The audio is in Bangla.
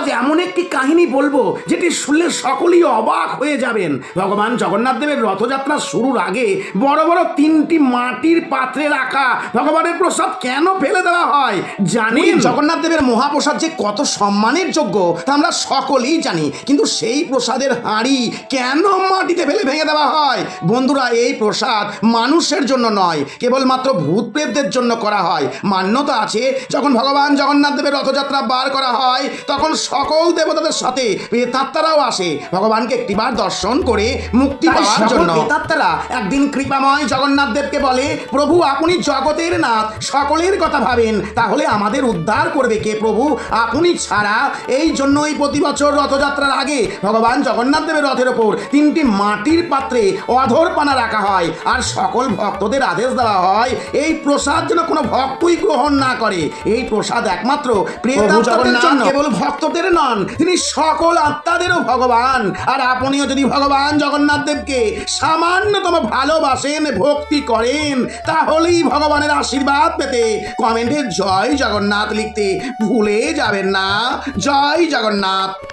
আজ এমন একটি কাহিনী বলব যেটি শুনলে সকলেই অবাক হয়ে যাবেন। ভগবান জগন্নাথ দেবের রথযাত্রা শুরুর আগে বড় বড় তিনটি মাটির পাত্রে রাখা ভগবানের প্রসাদ কেন ফেলে দেওয়া হয়, জানেন? জগন্নাথ দেবের মহাপ্রসাদ যে কত সম্মানের যোগ্য, তা আমরা সকলেই জানি। কিন্তু সেই প্রসাদের হাঁড়ি কেন মাটিতে ফেলে ভেঙে দেওয়া হয়? বন্ধুরা, এই প্রসাদ মানুষের জন্য নয়, কেবলমাত্র ভূত প্রেতদের জন্য করা হয়। মান্যতা আছে, যখন ভগবান জগন্নাথ দেবের রথযাত্রা বার করা হয়, তখন সকল দেবতাদের সাথে প্রেতাত্মারাও আসে। ভগবানকে একটিবার দর্শন করে মুক্তি পাওয়ার জন্য। প্রেতাত্মারা একদিন কৃপাময় জগন্নাথ দেবকে বলে প্রভু আপনি জগতের নাথ সকলের কথা ভাবেন। তাহলে আমাদের উদ্ধার করবে কে প্রভু? আপনি ছাড়া এই জন্যই প্রতি বছর রথযাত্রার আগে ভগবান জগন্নাথ দেবের রথের ওপর তিনটি মাটির পাত্রে অধর পানা রাখা হয়। আর সকল ভক্তদের আদেশ দেওয়া হয় এই প্রসাদ যেন কোনো ভক্তই গ্রহণ না করে। এই প্রসাদ একমাত্র প্রেতাত্মাদের জন্য। কেবল ভক্তদের নন, তিনি সকল আত্মাদেরও ভগবান। আর আপনিও যদি ভগবান জগন্নাথ দেবকে সামান্যতম ভালোবাসেন, ভক্তি করেন, তাহলেই ভগবানের আশীর্বাদ পেতে কমেন্টে জয় জগন্নাথ লিখতে ভুলে যাবেন না। জয় জগন্নাথ।